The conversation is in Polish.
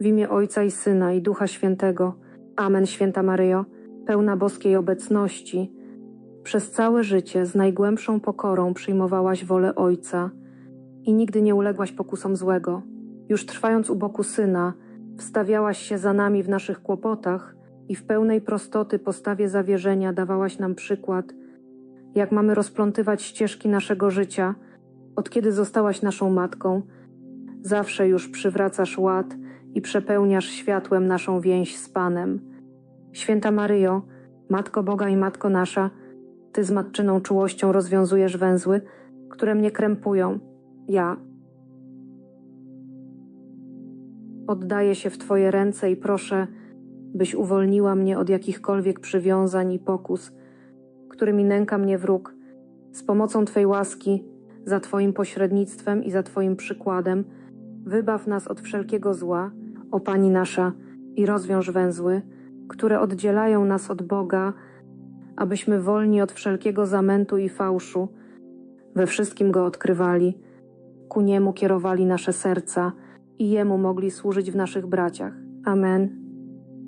W imię Ojca i Syna i Ducha Świętego. Amen, święta Maryjo, pełna boskiej obecności. Przez całe życie z najgłębszą pokorą przyjmowałaś wolę Ojca i nigdy nie uległaś pokusom złego. Już trwając u boku Syna, wstawiałaś się za nami w naszych kłopotach i w pełnej prostoty postawie zawierzenia dawałaś nam przykład, jak mamy rozplątywać ścieżki naszego życia, od kiedy zostałaś naszą matką. Zawsze już przywracasz ład i przepełniasz światłem naszą więź z Panem. Święta Maryjo, Matko Boga i Matko nasza, Ty z matczyną czułością rozwiązujesz węzły, które mnie krępują. Ja oddaję się w Twoje ręce i proszę, byś uwolniła mnie od jakichkolwiek przywiązań i pokus, którymi nęka mnie wróg. Z pomocą Twej łaski, za Twoim pośrednictwem i za Twoim przykładem, wybaw nas od wszelkiego zła, o Pani nasza, i rozwiąż węzły, które oddzielają nas od Boga, abyśmy wolni od wszelkiego zamętu i fałszu, we wszystkim Go odkrywali, ku Niemu kierowali nasze serca i Jemu mogli służyć w naszych braciach. Amen.